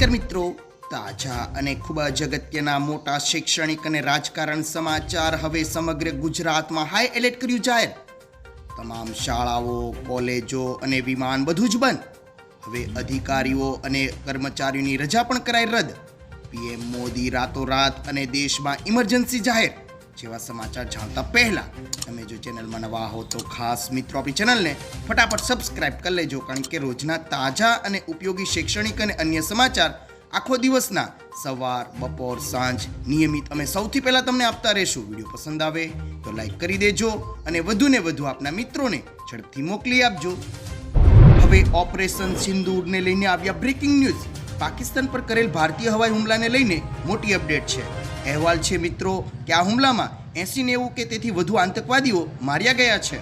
નમસ્કાર મિત્રો. તાજા અને ખૂબ જ અગત્યના મોટા શૈક્ષણિક અને રાજકારણ સમાચાર હવે સમગ્ર ગુજરાતમાં હાઈ એલર્ટ કર્યું જાહેર તમામ શાળાઓ, કોલેજો અને વિમાન બધું જ બંધ. હવે અધિકારીઓ અને કર્મચારીઓની રજા પણ કરાઈ રદ. પીએમ મોદી રાતોરાત અને દેશમાં ઇમરજન્સી જાહેર. જેવા સમાચાર જાણતા પહેલા તમે જો ચેનલમાં નવા હો તો ખાસ મિત્રો આપણી ચેનલને ફટાફટ સબસ્ક્રાઇબ કરી લેજો, કારણ કે રોજના તાજા અને ઉપયોગી શૈક્ષણિક અને અન્ય સમાચાર આખો દિવસના સવાર, બપોર, સાંજ નિયમિત અમે સૌથી પહેલાં તમને આપતા રહેશું. વીડિયો પસંદ આવે તો લાઈક કરી દેજો અને વધુને વધુ આપના મિત્રોને ઝડપથી મોકલી આપજો. હવે ઓપરેશન સિંદૂરને લઈને આવ્યા બ્રેકિંગ ન્યૂઝ. પાકિસ્તાન પર કરેલ ભારતીય હવાઈ હુમલાને લઈને મોટી અપડેટ છે. અહેવાલ છે, મિત્રો, કે આ હુમલામાં એસી નેવું કે તેથી વધુ આતંકવાદીઓ માર્યા ગયા છે.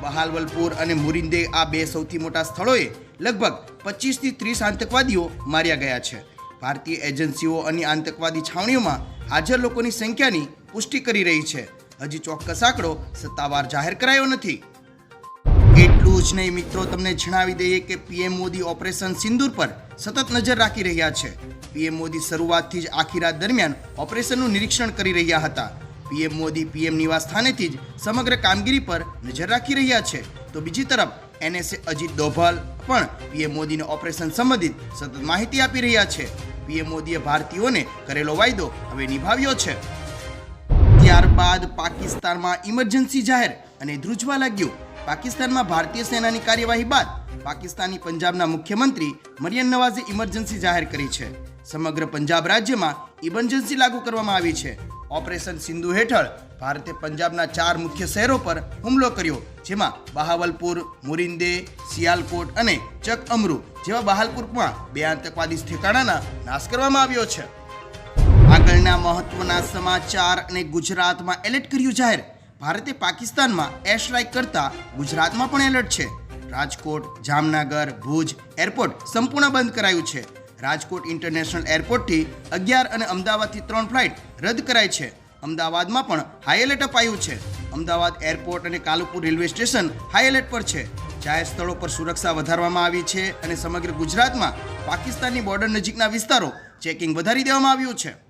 બહાલવલપુર અને મુરિંદે આ બે સૌથી મોટા સ્થળોએ લગભગ પચીસથી ત્રીસ આતંકવાદીઓ માર્યા ગયા છે. ભારતીય એજન્સીઓ અને આતંકવાદી છાવણીઓમાં હાજર લોકોની સંખ્યાની પુષ્ટિ કરી રહી છે. હજી ચોક્કસ આંકડો સત્તાવાર જાહેર કરાયો નથી. એટલું જ નહીં મિત્રો, તમને જણાવી દઈએ કે પીએમ મોદી ઓપરેશન સિંદૂર પર સતત નજર રાખી રહ્યા છે. પીએમ મોદી શરૂઆતથી જ આખી રાત દરમિયાન ઓપરેશનનું નિરીક્ષણ કરી રહ્યા હતા. પીએમ મોદી પીએમ નિવાસ સ્થાનેથી જ સમગ્ર કામગીરી પર નજર રાખી રહ્યા છે. તો બીજી તરફ, એનએસએ અજીત ડોભાલ પણ પીએમ મોદીને ઓપરેશન સંબંધિત સતત માહિતી આપી રહ્યા છે. પીએમ મોદીએ ભારતીયોને કરેલો વાયદો હવે નિભાવ્યો છે. ત્યારબાદ પાકિસ્તાનમાં ઇમરજન્સી જાહેર અને ધ્રુજવા લાગ્યું. પાકિસ્તાનમાં ભારતીય સેનાની કાર્યવાહી બાદ પાકિસ્તાની પંજાબના મુખ્યમંત્રી મરિયમ નવાઝે ઇમરજન્સી જાહેર કરી છે. સમગ્ર પંજાબ રાજ્યમાં ઇમરજન્સી લાગુ કરવામાં આવી છે. ઓપરેશન સિંધુ હેઠળ ભારતે પંજાબના ચાર મુખ્ય શહેરો પર હુમલો કર્યો, જેમાં બહાવલપુર, મુરિંદે, સિયાલકોટ અને ચક અમરુ જેવા બહાલપુરમાં બે આતંકવાદી ઠેકાણાના નાશ કરવામાં આવ્યો છે. આગળના મહત્વના સમાચાર અને ગુજરાતમાં એલર્ટ કર્યું જાહેર ભારતે પાકિસ્તાનમાં એર સ્ટ્રાઇક કરતા ગુજરાતમાં પણ એલર્ટ છે. રાજકોટ, જામનગર, ભુજ એરપોર્ટ સંપૂર્ણ બંધ કરાયું છે. રાજકોટ ઇન્ટરનેશનલ એરપોર્ટથી અગિયાર અને અમદાવાદથી ત્રણ ફ્લાઇટ રદ કરાઈ છે. અમદાવાદમાં પણ હાઈ એલર્ટ અપાયું છે. અમદાવાદ એરપોર્ટ અને Kalupur railway station high alert પર છે. જાહેર સ્થળો પર સુરક્ષા વધારવામાં આવી છે અને સમગ્ર ગુજરાતમાં પાકિસ્તાનની બોર્ડર નજીકના વિસ્તારો ચેકિંગ વધારી દેવામાં આવ્યું છે.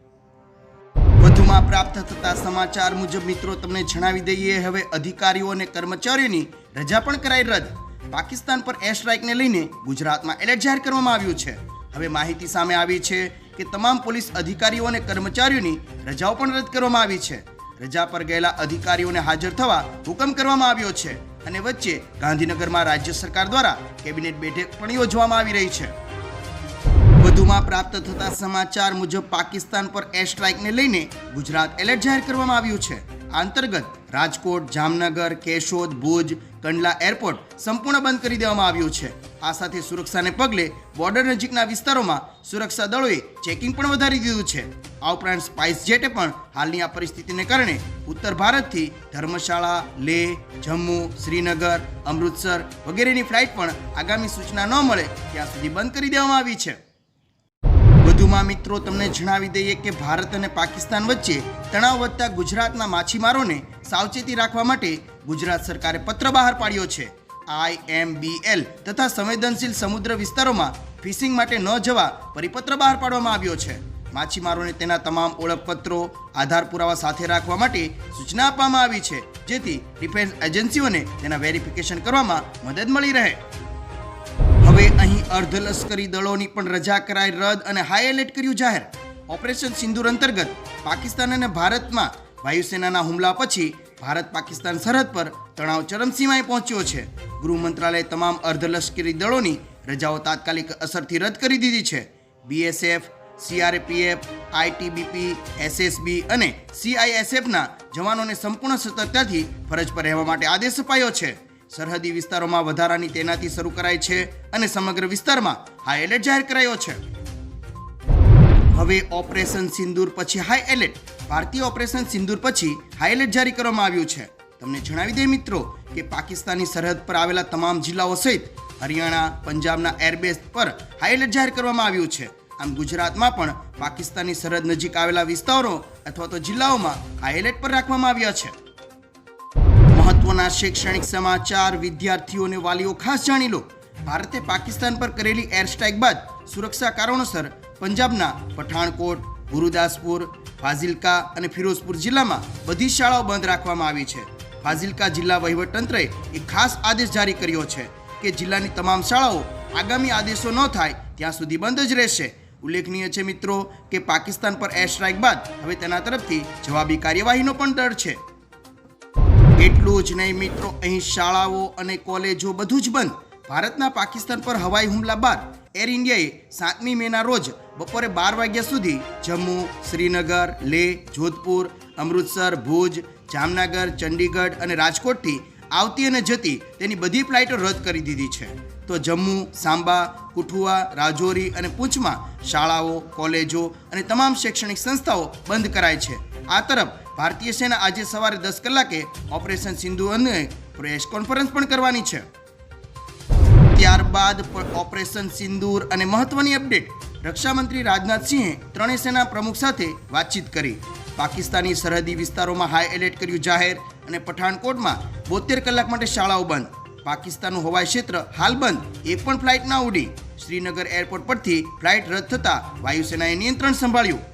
વધુમાં પ્રાપ્ત થતા સમાચાર મુજબ મિત્રો, તમને જણાવી દઈએ, હવે અધિકારીઓ અને કર્મચારીઓની રજા પણ કરાઈ રદ. પાકિસ્તાન પર એર સ્ટ્રાઇકને લઈને ગુજરાતમાં એલર્ટ જાહેર કરવામાં આવ્યું છે. હવે માહિતી સામે આવી છે કે તમામ પોલીસ અધિકારીઓ અને કર્મચારીઓની રજાઓ પણ રદ કરવામાં આવી છે. રજા પર ગયેલા અધિકારીઓને હાજર થવા હુકમ કરવામાં આવ્યો છે અને વચ્ચે ગાંધીનગરમાં રાજ્ય સરકાર દ્વારા કેબિનેટ બેઠક પણ યોજવામાં આવી રહી છે. વધુમાં પ્રાપ્ત થતા સમાચાર મુજબ પાકિસ્તાન પર એર સ્ટ્રાઇકને લઈને ગુજરાત એલર્ટ જાહેર કરવામાં આવ્યું છે. આ અંતર્ગત રાજકોટ, જામનગર, કેશોદ, ભુજ, કંડલા એરપોર્ટ સંપૂર્ણ બંધ કરી દેવામાં આવ્યું છે. આ સાથે સુરક્ષાને પગલે બોર્ડર નજીકના વિસ્તારોમાં સુરક્ષા દળોએ ચેકિંગ પણ વધારી દીધું છે. આ ઉપરાંત સ્પાઇસ જેટે પણ હાલની આ પરિસ્થિતિને કારણે ઉત્તર ભારતથી ધર્મશાળા લેહ જમ્મુ, શ્રીનગર, અમૃતસર વગેરેની ફ્લાઇટ પણ આગામી સૂચના ન મળે ત્યાં સુધી બંધ કરી દેવામાં આવી છે. વધુમાં મિત્રો તમને જણાવી દઈએ કે ભારત અને પાકિસ્તાન વચ્ચે તણાવ વધતા ગુજરાતના માછીમારોને સાવચેતી રાખવા માટે ગુજરાત સરકારે પત્ર બહાર પાડ્યો છે. આઈએમબીએલ તથા સંવેદનશીલ સમુદ્ર વિસ્તારોમાં ફિશિંગ માટે ન જવા પરિપત્ર બહાર પાડવામાં આવ્યો છે. માછીમારોને તેના તમામ ઓળખપત્રો, આધાર પુરાવા સાથે રાખવા માટે સૂચના આપવામાં આવી છે, જેથી ડિફેન્સ એજન્સીઓને તેના વેરિફિકેશન કરવામાં મદદ મળી રહે. અહીં અર્ધલશ્કરી દળોની પણ રજા કરાઈ રદ અને હાઈ એલર્ટ કર્યું જાહેર. ઓપરેશન સિંદુર અંતર્ગત પાકિસ્તાન અને ભારતમાં વાયુસેનાના હુમલા પછી ભારત પાકિસ્તાન સરહદ પર તણાવ ચરમસીમાએ પહોંચ્યો છે. ગૃહ મંત્રાલયે તમામ અર્ધલશ્કરી દળોની રજાઓ તાત્કાલિક અસરથી રદ કરી દીધી છે. બીએસએફ, સીઆરપીએફ, આઈટીબીપી, એસએસબી અને સીઆઈએસએફના જવાનોને સંપૂર્ણ સતર્કતાથી ફરજ પર રહેવા માટે આદેશ અપાયો છે. સરહદી વિસ્તારોમાં વધારાની તૈનાતી શરૂ કરાઈ છે અને સમગ્ર વિસ્તારમાં હાઈ એલર્ટ જાહેર કરાયો છે. હવે ઓપરેશન સિંદૂર પછી હાઈ એલર્ટ ભારતીય ઓપરેશન સિંદૂર પછી હાઈ એલર્ટ જારી કરવામાં આવ્યું છે. તમને જણાવી દઈએ મિત્રો કે પાકિસ્તાની સરહદ પર આવેલા તમામ જિલ્લાઓ સહિત હરિયાણા, પંજાબના એરબેઝ પર હાઈ એલર્ટ જાહેર કરવામાં આવ્યું છે. આમ ગુજરાતમાં પણ પાકિસ્તાની સરહદ નજીક આવેલા વિસ્તારો અથવા તો જિલ્લાઓમાં હાઈ એલર્ટ પર રાખવામાં આવ્યા છે. મહત્વના શૈક્ષણિક સમાચાર, વિદ્યાર્થીઓ અને વાલીઓ ખાસ જાણી લો. ભારતે પાકિસ્તાન પર કરેલી એર સ્ટ્રાઇક બાદ સુરક્ષા કારણોસર પંજાબના પઠાણકોટ, ગુરુદાસપુર, ફાઝિલકા અને ફિરોઝપુર જિલ્લામાં બધી શાળાઓ બંધ રાખવામાં આવી છે. ફાઝિલકા જિલ્લા વહીવટતંત્રએ એક ખાસ આદેશ જારી કર્યો છે કે જિલ્લાની તમામ શાળાઓ આગામી આદેશો ન થાય ત્યાં સુધી બંધ જ રહેશે. ઉલ્લેખનીય છે મિત્રો કે પાકિસ્તાન પર એર સ્ટ્રાઇક બાદ હવે તેના તરફથી જવાબી કાર્યવાહીનો પણ ડર છે. એટલું જ નહીં મિત્રો, અહીં શાળાઓ અને કોલેજો બધું જ બંધ. ભારતના પાકિસ્તાન પર હવાઈ હુમલા બાદ એર ઇન્ડિયાએ સાતમી મેના રોજ બપોરે બાર વાગ્યા સુધી જમ્મુ, શ્રીનગર, લેહ, જોધપુર, અમૃતસર, ભુજ, જામનગર, ચંડીગઢ અને રાજકોટથી આવતી અને જતી તેની બધી ફ્લાઇટો રદ કરી દીધી છે. તો જમ્મુ, સાંબા, કુઠુઆ, રાજૌરી અને પૂંછમાં શાળાઓ, કોલેજો અને તમામ શૈક્ષણિક સંસ્થાઓ બંધ કરાય છે. આ તરફ ભારતીય સેના આજે સવારે દસ કલાકે ઓપરેશન સિંધુ અને પ્રેસ કોન્ફરન્સ પણ કરવાની છે. ત્યારબાદ ઓપરેશન સિંદૂર અને મહત્વની અપડેટ રક્ષામંત્રી રાજનાથસિંહે ત્રણેય સેના પ્રમુખ સાથે વાતચીત કરી. પાકિસ્તાની સરહદી વિસ્તારોમાં હાઈ એલર્ટ કર્યું જાહેર અને પઠાણકોટમાં બોતેર કલાક માટે શાળાઓ બંધ. પાકિસ્તાનનું હવાઈ ક્ષેત્ર હાલ બંધ એક પણ ફ્લાઇટ ના ઉડી. શ્રીનગર એરપોર્ટ પરથી ફ્લાઇટ રદ થતાં વાયુસેનાએ નિયંત્રણ સંભાળ્યું.